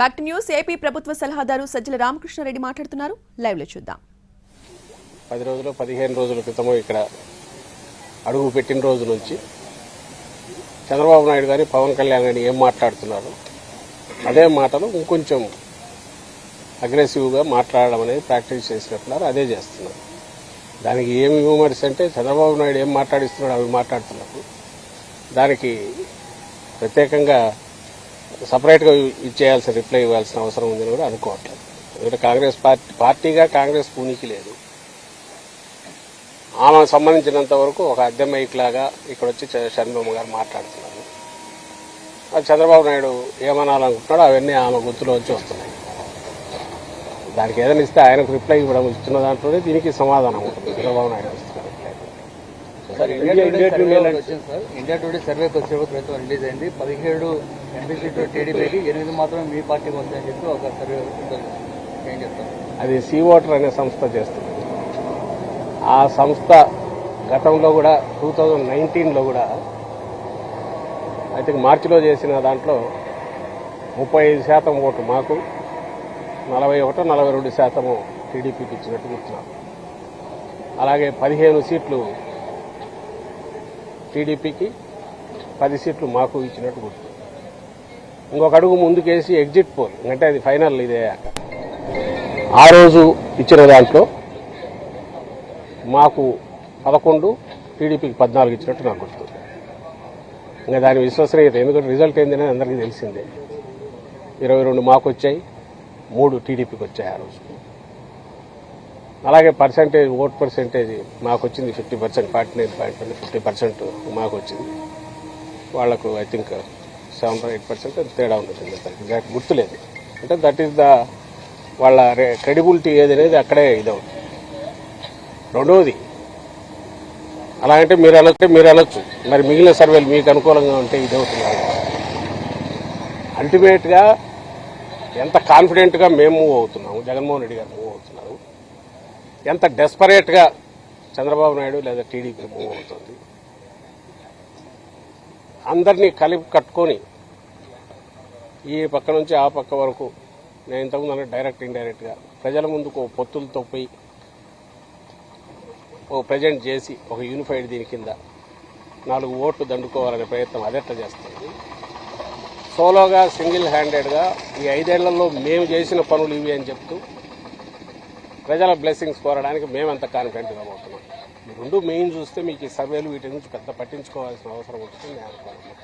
Back to news AP ప్రభుత్వ సలహాదారు సజ్జల రామకృష్ణారెడ్డి మాట్లాడుతున్నారు. లైవ్లో చూద్దాం. పది రోజులు పదిహేను రోజుల క్రితము ఇక్కడ అడుగు పెట్టిన రోజు నుంచి చంద్రబాబు నాయుడు గారి పవన్ కళ్యాణ్ గారిని ఏం మాట్లాడుతున్నారు? అదే మాటలు ఇంకొంచెం అగ్రెసివ్గా మాట్లాడడం అనేది ప్రాక్టీస్ చేసినట్టున్నారు అదే చేస్తున్నారు. దానికి ఏమి విమర్శ అంటే చంద్రబాబు నాయుడు ఏం మాట్లాడిస్తున్నాడు అవి మాట్లాడుతున్నారు. దానికి ప్రత్యేకంగా సపరేట్గా ఇచ్చేయాల్సిన రిప్లై ఇవ్వాల్సిన అవసరం ఉందని కూడా అనుకోవట్లేదు. ఎందుకంటే కాంగ్రెస్ పార్టీ పార్టీగా కాంగ్రెస్ పూనికి లేదు. ఆమె సంబంధించినంత వరకు ఒక అద్దె మైక్ లాగా ఇక్కడ వచ్చి చ- షణ్ముఖం గారు మాట్లాడుతున్నారు. చంద్రబాబు నాయుడు ఏమనాలనుకుంటున్నాడో అవన్నీ ఆమె గుర్తులో వచ్చి వస్తున్నాయి. దానికి ఏదైనా ఇస్తే ఆయనకు రిప్లై ఇవ్వడం ఇస్తున్న దాంట్లోనే దీనికి సమాధానం ఉంటుంది Chandrababu Naidu. Sir India today survey sir. India today survey కొద్దిసేపు క్రితం రిలీజ్ అయింది. పదిహేడు ఎంపీ సీట్లు టీడీపీకి ఎనిమిది మాత్రమే మీ పార్టీకి వస్తాయని చెప్పి ఒక సర్వే ఉంటుంది. ఏం చెప్తారు? అది సీ ఓటర్ అనే సంస్థ చేస్తుంది. ఆ సంస్థ గతంలో కూడా టూ థౌజండ్ నైన్టీన్లో కూడా ఐ థింక్ మార్చిలో చేసిన దాంట్లో ముప్పై ఐదు శాతం ఓటు మాకు నలభై ఒకటి నలభై రెండు శాతము టీడీపీకి ఇచ్చినట్టు గుర్తున్నాం. అలాగే పదిహేను సీట్లు టీడీపీకి పది సీట్లు మాకు ఇచ్చినట్టు గుర్తు. ఇంకొక అడుగు ముందుకేసి ఎగ్జిట్ పోల్ అంటే అది ఫైనల్ ఇదే ఆ రోజు ఇచ్చిన దాంట్లో మాకు పదకొండు టీడీపీకి పద్నాలుగు ఇచ్చినట్టు నాకు గుర్తు. ఇంకా దాని విశ్వసనీయత ఎందుకంటే రిజల్ట్ ఏందని అందరికీ తెలిసిందే. ఇరవై రెండు మాకు వచ్చాయి మూడు టీడీపీకి వచ్చాయి ఆ రోజు. అలాగే పర్సంటేజ్ ఓట్ పర్సంటేజ్ మాకు వచ్చింది fifty percent forty nine point fifty percent మాకు వచ్చింది వాళ్ళకు I think seven eight percent తేడా ఉంటుంది ఎగ్జాక్ట్ గుర్తులేదు. అంటే దట్ ఈస్ ద వాళ్ళ క్రెడిబిలిటీ ఏది అనేది అక్కడే ఇదవుతుంది. రెండవది అలా అంటే మీరు అనొచ్చు మీరు అనొచ్చు. మరి మిగిలిన సర్వేలు మీకు అనుకూలంగా ఉంటే ఇదవుతుంది అల్టిమేట్గా ఎంత కాన్ఫిడెంట్గా మేము మూవ్ అవుతున్నాము జగన్మోహన్ రెడ్డి గారు మూవ్ అవుతున్నారు. ఎంత డెస్పరేట్గా చంద్రబాబు నాయుడు లేదా టీడీపీ మూవ్ అవుతుంది. అందరినీ కలిపి కట్టుకొని ఈ పక్క నుంచి ఆ పక్క వరకు నేను ఇంతకుముందు డైరెక్ట్ ఇండైరెక్ట్గా ప్రజల ముందుకు పొత్తులతో పోయి ఓ ప్రజెంట్ చేసి ఒక యూనిఫైడ్ దీని కింద నాలుగు ఓట్లు దండుకోవాలనే ప్రయత్నం అదెట్లా చేస్తుంది. సోలోగా సింగిల్ హ్యాండెడ్గా ఈ ఐదేళ్ళలో మేము చేసిన పనులు ఇవి అని చెప్తూ ప్రజల బ్లెస్సింగ్స్ కోరడానికి మేమంత కాన్ఫిడెంట్గా పోతున్నాం. రెండు మెయిన్ చూస్తే మీకు ఈ సర్వేలు వీటి నుంచి పెద్ద పట్టించుకోవాల్సిన అవసరం ఉంటుంది నేను అనుకోను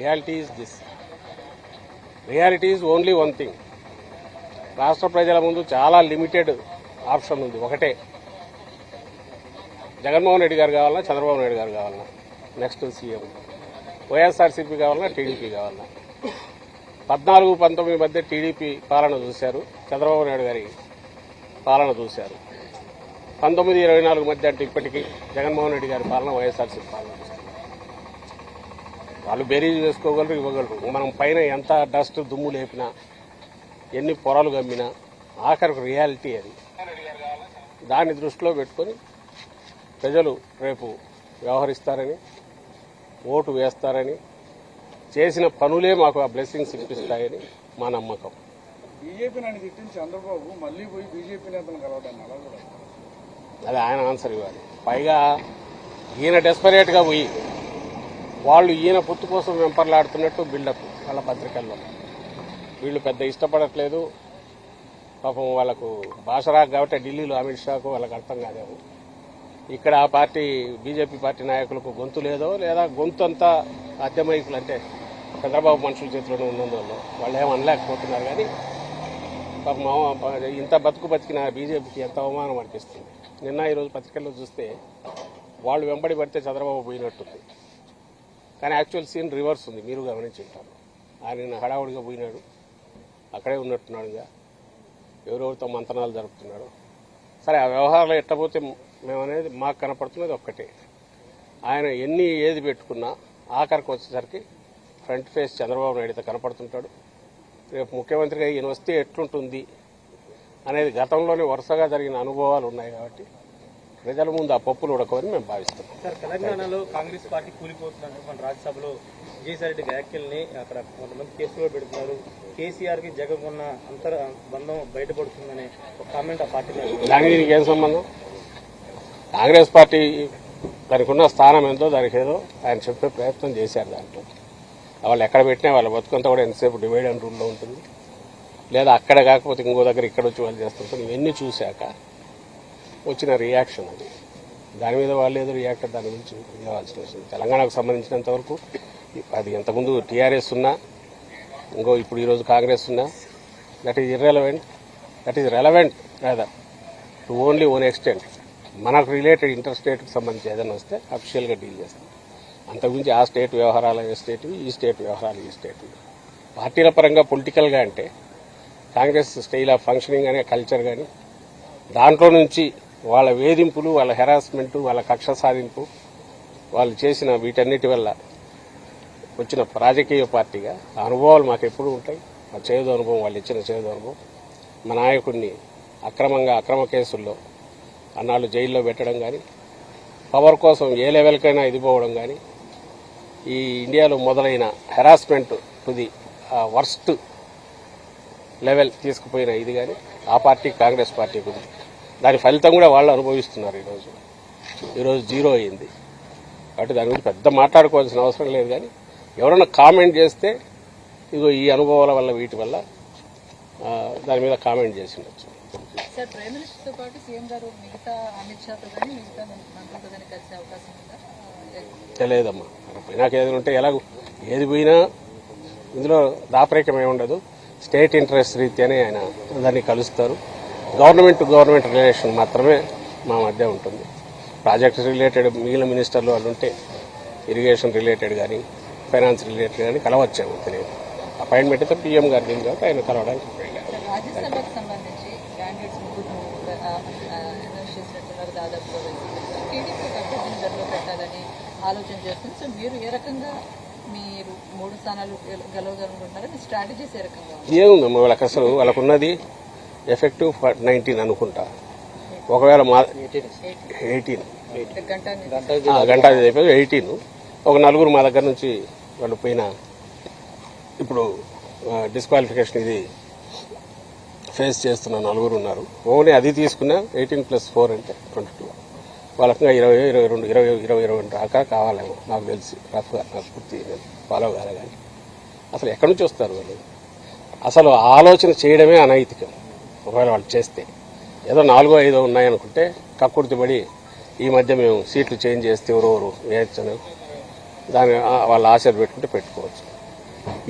reality is this reality is only one thing రాష్ట్ర ప్రజల ముందు చాలా లిమిటెడ్ ఆప్షన్ ఉంది. ఒకటే. జగన్మోహన్ రెడ్డి గారు కావాలన్నా చంద్రబాబు నాయుడు గారు కావాలన్నా నెక్స్ట్ సీఎం వైఎస్ఆర్సీపీ కావాలన్నా టీడీపీ కావాలన్నా. పద్నాలుగు పంతొమ్మిది మధ్య టీడీపీ పాలన చూశారు. చంద్రబాబు నాయుడు గారి పాలన చూశారు. పంతొమ్మిది ఇరవై నాలుగు మధ్య అంటే ఇప్పటికీ జగన్మోహన్ రెడ్డి గారి పాలన వైఎస్ఆర్సీపీ పాలన. వాళ్ళు బెరీజ్ వేసుకోగలరు ఇవ్వగలరు. మనం పైన ఎంత డస్ట్ దుమ్ము లేపినా ఎన్ని పొరలు గమ్మినా ఆఖరికి రియాలిటీ అది. దాన్ని దృష్టిలో పెట్టుకొని ప్రజలు రేపు వ్యవహరిస్తారని ఓటు వేస్తారని చేసిన పనులే మాకు ఆ బ్లెస్సింగ్స్ ఇప్పిస్తాయని మా నమ్మకం. బీజేపీ నన్ను తిట్టిన చంద్రబాబు మళ్ళీ పోయి బీజేపీ నేతను కలవడాన్ని అలా కూడా అది ఆయన ఆన్సర్ ఇవ్వాలి. పైగా ఈయన డెస్పరేట్గా పోయి వాళ్ళు ఈయన పొత్తు కోసం వెంపర్లాడుతున్నట్టు బిల్డప్ వాళ్ళ పత్రికల్లో. వీళ్ళు పెద్ద ఇష్టపడట్లేదు. పాపం వాళ్ళకు భాష రాక కాబట్టి ఢిల్లీలో అమిత్ షాకు వాళ్ళకి అర్థం కాదేమో ఇక్కడ ఆ పార్టీ బీజేపీ పార్టీ నాయకులకు గొంతు లేదో లేదా గొంతు అంతా అద్దె మైకులు అంటే చంద్రబాబు మనుషుల చేతిలోనే ఉన్నందువల్ల వాళ్ళు ఏం అనలేకపోతున్నారు కానీ ఇంత బతుకు బతికిన బీజేపీకి ఎంత అవమానం అనిపిస్తుంది. నిన్న ఈరోజు పత్రికల్లో చూస్తే వాళ్ళు వెంబడి పడితే చంద్రబాబు పోయినట్టుంది. కానీ యాక్చువల్ సీన్ రివర్స్ ఉంది. మీరు గమనించి ఉంటారు ఆయన నిన్న హడావుడిగా పోయినాడు. అక్కడే ఉన్నట్టున్నాడుగా. ఎవరెవరితో మంతనాలు జరుపుతున్నాడు సరే ఆ వ్యవహారాలు ఎట్టపోతే మేమనేది మాకు కనపడుతున్నది ఒక్కటే. ఆయన ఎన్ని ఏది పెట్టుకున్నా ఆఖరికి వచ్చేసరికి ఫ్రంట్ ఫేస్ చంద్రబాబు నాయుడు కనపడుతుంటాడు. రేపు ముఖ్యమంత్రిగా ఈయన వస్తే ఎట్లుంటుంది అనేది గతంలోనే వరుసగా జరిగిన అనుభవాలు ఉన్నాయి కాబట్టి ప్రజల ముందు ఆ పప్పులు ఉడకవని మేము భావిస్తున్నాం. సార్ తెలంగాణలో కాంగ్రెస్ పార్టీ కూలిపోతున్నట్టు మన రాజ్యసభలో విజయసాయి రెడ్డి వ్యాఖ్యల్ని అక్కడ కొంతమంది కేసులో పెడుతున్నారు. కేసీఆర్కి జగన్ ఉన్న అంతర బంధం బయటపడుతుందనే ఒక కామెంట్ ఆ పార్టీ దీనికి ఏం సంబంధం? కాంగ్రెస్ పార్టీ దానికి ఉన్న స్థానం ఎంతో దానికి ఏదో ఆయన చెప్పే ప్రయత్నం చేశారు దాంట్లో. వాళ్ళు ఎక్కడ పెట్టినా వాళ్ళ బతుకంతా కూడా ఎంతసేపు డివైడ్ అండ్ రూల్లో ఉంటుంది. లేదా అక్కడ కాకపోతే ఇంకో దగ్గర ఇక్కడ వచ్చి వాళ్ళు చేస్తుంటారు. ఇవన్నీ చూశాక వచ్చిన రియాక్షన్ అది. దాని మీద వాళ్ళు ఏదో రియాక్ట్ దాని గురించి ఇవ్వాల్సిన వస్తుంది తెలంగాణకు సంబంధించినంత వరకు అది ఇంతకుముందు టీఆర్ఎస్ ఉన్నా ఇంకో ఇప్పుడు ఈరోజు కాంగ్రెస్ ఉన్నా that is irrelevant that is relevant లేదా టు ఓన్లీ ఓన్ ఎక్స్టెంట్ మనకు రిలేటెడ్ ఇంటర్ స్టేట్కి సంబంధించి ఏదైనా వస్తే అఫిషియల్గా డీల్ చేస్తాం. అంతకుమించి ఆ స్టేట్ వ్యవహారాలు ఈ స్టేట్ ఈ స్టేట్ వ్యవహారాలు ఈ స్టేట్ పార్టీల పరంగా పొలిటికల్గా అంటే కాంగ్రెస్ స్టైల్ ఆఫ్ ఫంక్షనింగ్ అనే కల్చర్ కానీ దాంట్లో నుంచి వాళ్ళ వేధింపులు వాళ్ళ హెరాస్మెంట్ వాళ్ళ కక్ష సాధింపు వాళ్ళు చేసిన వీటన్నిటి వల్ల వచ్చిన రాజకీయ పార్టీగా ఆ అనుభవాలు మాకు ఎప్పుడు ఉంటాయి. ఆ చేదు అనుభవం వాళ్ళు ఇచ్చిన చేదు అనుభవం. మా నాయకుడిని అక్రమంగా అక్రమ కేసుల్లో అన్నాళ్ళు జైల్లో పెట్టడం కానీ పవర్ కోసం ఏ లెవెల్కైనా ఎదిపోవడం కానీ ఈ ఇండియాలో మొదలైన harassment to the worst level తీసుకుపోయిన ఇది కానీ ఆ పార్టీ కాంగ్రెస్ పార్టీకి ఉంది దాని ఫలితం కూడా వాళ్ళు అనుభవిస్తున్నారు ఈరోజు ఈరోజు జీరో అయింది. కాబట్టి దాని గురించి పెద్ద మాట్లాడుకోవాల్సిన అవసరం లేదు కానీ ఎవరైనా కామెంట్ చేస్తే ఇగో ఈ అనుభవాల వల్ల వీటి వల్ల దాని మీద కామెంట్ చేసి ఉండొచ్చు. తెలియదమ్మా. నాకు ఏదైనా ఉంటే ఎలాగో ఏది పోయినా ఇందులో దాపరికం ఏమి ఉండదు. స్టేట్ ఇంట్రెస్ట్ రీత్యానే ఆయన అందరినీ కలుస్తారు. గవర్నమెంట్ టు గవర్నమెంట్ రిలేషన్ మాత్రమే మా మధ్య ఉంటుంది. ప్రాజెక్ట్ రిలేటెడ్ మిగిలిన మినిస్టర్లు వాళ్ళు ఉంటే ఇరిగేషన్ రిలేటెడ్ కానీ ఫైనాన్స్ రిలేటెడ్ కానీ కలవచ్చాము తెలియదు. అపాయింట్మెంట్ అయితే పీఎం గారు దీని కాబట్టి ఆయన కలవడానికి వెళ్ళారు. ఆలోచన చేస్తుంది. సో మీరు ఏ రకంగా మీరు మూడు స్థానాలు గెల- గెలవగలుగుతున్నారో మీ స్ట్రాటజీస్ ఏ రకంగా ఏముందమ్మా వాళ్ళకి అసలు వాళ్ళకున్నది ఎఫెక్టివ్ నైన్టీన్ అనుకుంటా. ఒకవేళ మా ఎయిటీన్ గంట అయిపోయి ఎయిటీన్ ఒక నలుగురు మా దగ్గర నుంచి వాళ్ళు పోయిన ఇప్పుడు డిస్క్వాలిఫికేషన్ ఇది ఫేస్ చేస్తున్న నలుగురు ఉన్నారు. ఓన్లీ అది తీసుకున్నా ఎయిటీన్ ప్లస్ ఫోర్ అంటే ట్వంటీ టూ వాళ్ళకి ఇరవై ఇరవై రెండు ఇరవై ఇరవై ఇరవై రెండు దాకా కావాలేమో నాకు తెలిసి. రఫ్గా నాకు పూర్తి ఫాలో కాలే కానీ. అసలు ఎక్కడి నుంచి వస్తారు వాళ్ళు? అసలు ఆలోచన చేయడమే అనైతికం. ఒకవేళ వాళ్ళు చేస్తే. ఏదో నాలుగో ఐదో ఉన్నాయనుకుంటే కక్కుర్తిపడి ఈ మధ్య మేము సీట్లు చేంజ్ చేస్తే ఎవరెవరు వేయచ్చని దాని వాళ్ళ ఆశలు పెట్టుకుంటే పెట్టుకోవచ్చు.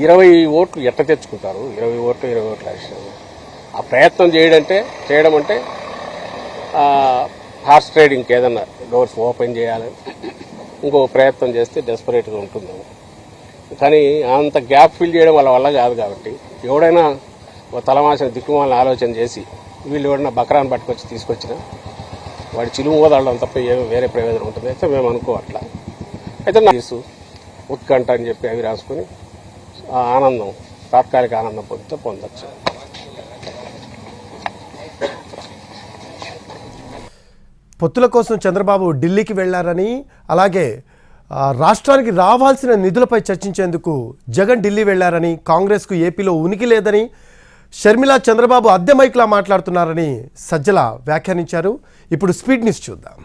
ఇరవై ఓట్లు ఎట్ట తెచ్చుకుంటారు? ఇరవై ఓట్లు ఇరవై ఓట్లు ఆ ప్రయత్నం చేయడంటే చేయడం అంటే హార్స్ ట్రేడింగ్ ఏదన్నా డోర్స్ ఓపెన్ చేయాలని ఇంకో ప్రయత్నం చేస్తే డెస్పరేట్గా ఉంటుందేమో కానీ అంత గ్యాప్ ఫిల్ చేయడం వాళ్ళ వల్ల కాదు కాబట్టి ఎవడైనా ఓ తలమాసిన దిక్కుమాలని ఆలోచన చేసి వీళ్ళు ఎవడైనా బకరాన్ని పట్టుకొచ్చి తీసుకొచ్చినా వాడి చిలుము ఓదాడడం తప్ప ఏమి వేరే ప్రయోజనం ఉంటుంది. అయితే మేము అనుకోవట్లా అయితే నా తెలుసు ఉత్కంఠ అని చెప్పి అవి రాసుకొని ఆ ఆనందం తాత్కాలిక ఆనందం పొందితే పొందొచ్చు. పొత్తుల కోసం చంద్రబాబు ఢిల్లీకి వెళ్ళారని అలాగే రాష్ట్రానికి రావాల్సిన నిధులపై చర్చించేందుకు జగన్ ఢిల్లీ వెళ్ళారని కాంగ్రెస్కు ఏపీలో ఉనికి లేదని షర్మిల చంద్రబాబు అద్దె మైక్లా మాట్లాడుతున్నారని సజ్జల వ్యాఖ్యానించారు. ఇప్పుడు స్పీడ్ న్యూస్ చూద్దాం.